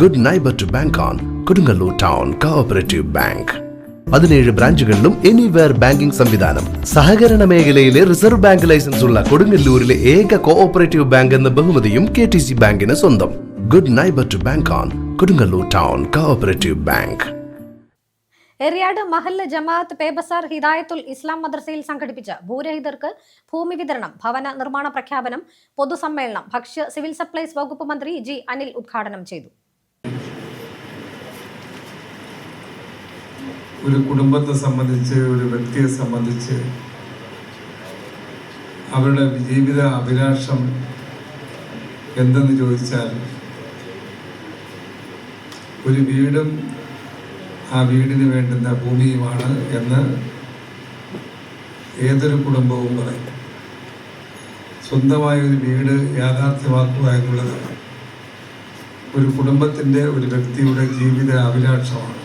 Good neighbour to bank on Kodungallur town cooperative bank പതിനേഴ് ബ്രാഞ്ചുകളിലും anywhere banking സംവിധാനം. സഹകരണ മേഖലയിലെ റിസർവ് ബാങ്ക് ലൈസൻസ് ഉള്ള കൊടുങ്ങല്ലൂരിലെ ഏക കോഓപ്പറേറ്റീവ് ബാങ്ക് എന്ന ബഹുമതിയും കെ ടി സി ബാങ്കിന് സ്വന്തം. Good neighbour to bank on Kodungallur town cooperative bank Eriyad മഹല്ല ജമാഅത്ത് പേബസാർ ഹിദായത്തുൽ ഇസ്ലാം മദ്രസയിൽ സംഘടിപ്പിച്ച ഭൂരഹിതർക്ക് ഭൂമി വിതരണം ഭവന നിർമ്മാണ പ്രഖ്യാപനം പൊതുസമ്മേളനം ഭക്ഷ്യ സിവിൽ സപ്ലൈസ് വകുപ്പ് മന്ത്രി ജി അനിൽ ഉദ്ഘാടനം ചെയ്തു. ഒരു കുടുംബത്തെ സംബന്ധിച്ച് ഒരു വ്യക്തിയെ സംബന്ധിച്ച് അവരുടെ ജീവിത അഭിലാഷം എന്തെന്ന് ചോദിച്ചാൽ ഒരു വീടും ആ വീടിന് വേണ്ടുന്ന ഭൂമിയുമാണ് എന്ന് ഏതൊരു കുടുംബവും പറയും. സ്വന്തമായ ഒരു വീട് യാഥാർത്ഥ്യമാക്കുക എന്നുള്ളത് ഒരു കുടുംബത്തിന്റെ ഒരു വ്യക്തിയുടെ ജീവിത അഭിലാഷമാണ്.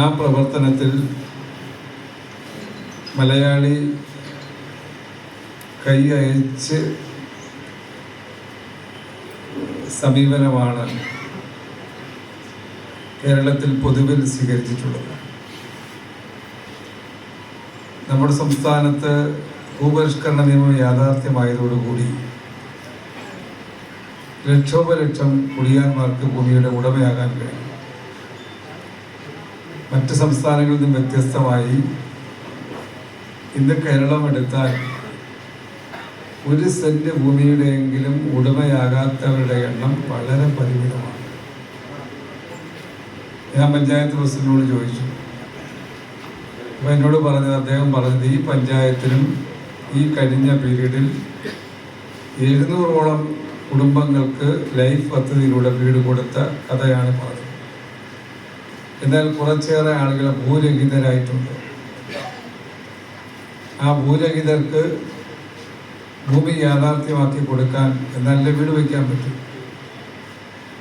ആ പ്രവർത്തനത്തിൽ മലയാളി കൈ അയച്ച് സമീപനമാണ് കേരളത്തിൽ പൊതുവിൽ സ്വീകരിച്ചിട്ടുള്ളത്. നമ്മുടെ സംസ്ഥാനത്ത് ഭൂപരിഷ്കരണ നിയമം യാഥാർത്ഥ്യമായതോടുകൂടി ലക്ഷോപലക്ഷം കുടിയാന്മാർക്ക് ഭൂമിയുടെ ഉടമയാകാൻ കഴിയും. മറ്റ് സംസ്ഥാനങ്ങളിൽ നിന്നും വ്യത്യസ്തമായി ഇന്ന് കേരളം എടുത്താൽ ഒരു സെന്റ് ഭൂമിയുടെയെങ്കിലും ഉടമയാകാത്തവരുടെ എണ്ണം വളരെ പരിമിതമാണ്. ഞാൻ പഞ്ചായത്ത് പ്രസിഡന്റിനോട് ചോദിച്ചു. അപ്പൊ എന്നോട് പറഞ്ഞത് അദ്ദേഹം പറഞ്ഞത് ഈ പഞ്ചായത്തിലും ഈ കഴിഞ്ഞ പീരീഡിൽ എഴുന്നൂറോളം കുടുംബങ്ങൾക്ക് ലൈഫ് പദ്ധതിയിലൂടെ വീട് കൊടുത്ത കഥയാണ് പറഞ്ഞത്. എന്നാൽ കുറച്ചേറെ ആളുകൾ ഭൂരഹിതരായിട്ടുണ്ട്. ആ ഭൂരഹിതർക്ക് ഭൂമി യാഥാർത്ഥ്യമാക്കി കൊടുക്കാൻ നല്ല വീട് വയ്ക്കാൻ പറ്റും.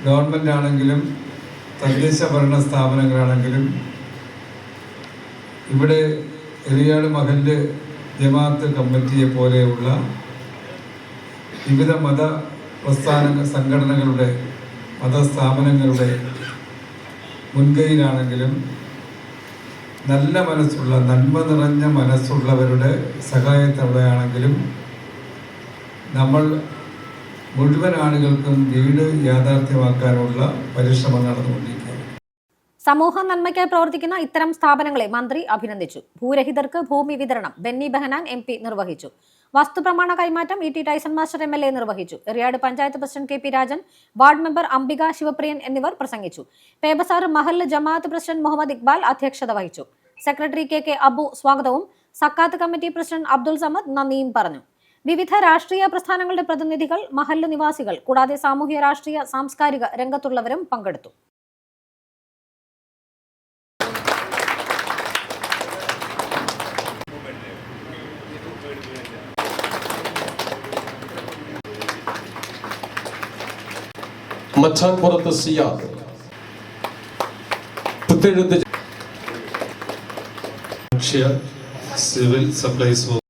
ഗവൺമെന്റ് ആണെങ്കിലും തദ്ദേശ ഭരണ സ്ഥാപനങ്ങളാണെങ്കിലും ഇവിടെ എലിയാട് മഹൽ ജമാഅത്ത് കമ്മിറ്റിയെ പോലെയുള്ള വിവിധ മത പ്രസ്ഥാന സംഘടനകളുടെ മതസ്ഥാപനങ്ങളുടെ മുൻകൈയിലാണെങ്കിലും നല്ല മനസ്സുള്ള നന്മ നിറഞ്ഞ മനസ്സുള്ളവരുടെ സഹായത്തോടെയാണെങ്കിലും നമ്മൾ മുഴുവൻ ആളുകൾക്കും വീട് യാഥാർത്ഥ്യമാക്കാനുള്ള പരിശ്രമം നടന്നുകൊണ്ടിരിക്കുകയാണ്. സമൂഹ നന്മയ്ക്കായി പ്രവർത്തിക്കുന്ന ഇത്തരം സ്ഥാപനങ്ങളെ മന്ത്രി അഭിനന്ദിച്ചു. ഭൂരഹിതർക്ക് ഭൂമി വിതരണം ബെന്നി ബെഹനാൻ എം നിർവഹിച്ചു. വസ്തുപ്രമാണ കൈമാറ്റം E T Tyson master M L A നിർവഹിച്ചു. Eriyad panchayat president K P Rajan ward member Ambika Sivapriyan എന്നിവർ പ്രസംഗിച്ചു. പേബസാർ മഹല്ല് ജമാഅത്ത് പ്രസിഡന്റ് മുഹമ്മദ് ഇക്ബാൽ അധ്യക്ഷത വഹിച്ചു. സെക്രട്ടറി കെ കെ അബു സ്വാഗതവും സക്കാത്ത് കമ്മിറ്റി പ്രസിഡന്റ് അബ്ദുൾ സമദ് നന്ദിയും പറഞ്ഞു. വിവിധ രാഷ്ട്രീയ പ്രസ്ഥാനങ്ങളുടെ പ്രതിനിധികൾ മഹല്ല് നിവാസികൾ കൂടാതെ സാമൂഹ്യ രാഷ്ട്രീയ സാംസ്കാരിക രംഗത്തുള്ളവരും പങ്കെടുത്തു. മച്ചാൻപുറത്ത് സിയാദ് പുത്തെഴുത്ത് സിവിൽ സപ്ലൈസ്